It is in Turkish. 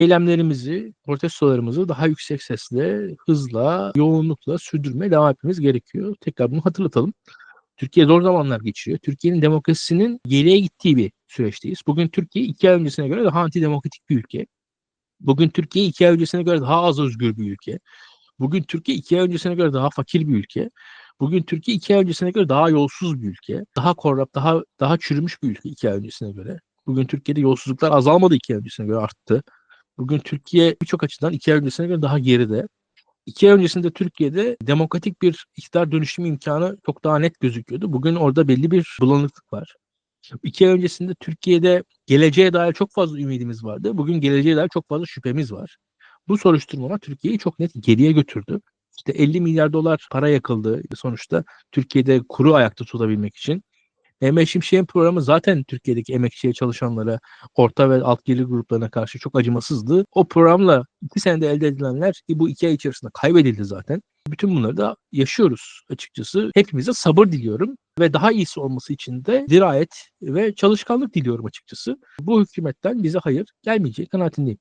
eylemlerimizi, protestolarımızı daha yüksek sesle, hızla, yoğunlukla sürdürmeye devam etmemiz gerekiyor. Tekrar bunu hatırlatalım. Türkiye zor zamanlar geçiriyor. Türkiye'nin demokrasisinin geriye gittiği bir süreçteyiz. Bugün Türkiye iki ay öncesine göre daha antidemokratik bir ülke. Bugün Türkiye iki ay öncesine göre daha az özgür bir ülke. Bugün Türkiye iki ay öncesine göre daha fakir bir ülke. Bugün Türkiye iki ay öncesine göre daha yolsuz bir ülke. Daha korrupt, daha daha çürümüş bir ülke iki ay öncesine göre. Bugün Türkiye'de yolsuzluklar azalmadı iki ay öncesine göre arttı. Bugün Türkiye birçok açıdan iki ay öncesine göre daha geride. İki ay öncesinde Türkiye'de demokratik bir iktidar dönüşümü imkanı çok daha net gözüküyordu. Bugün orada belli bir bulanıklık var. İki ay öncesinde Türkiye'de geleceğe dair çok fazla ümidimiz vardı. Bugün geleceğe dair çok fazla şüphemiz var. Bu soruşturmalar Türkiye'yi çok net geriye götürdü. İşte 50 milyar dolar para yakıldı sonuçta Türkiye'de kuru ayakta tutabilmek için. Mehmet Şimşek'in programı zaten Türkiye'deki emekçiye çalışanlara, orta ve alt gelir gruplarına karşı çok acımasızdı. O programla iki senede elde edilenler bu iki ay içerisinde kaybedildi zaten. Bütün bunları da yaşıyoruz açıkçası. Hepimize sabır diliyorum ve daha iyisi olması için de dirayet ve çalışkanlık diliyorum açıkçası. Bu hükümetten bize hayır gelmeyecek kanaatindeyim.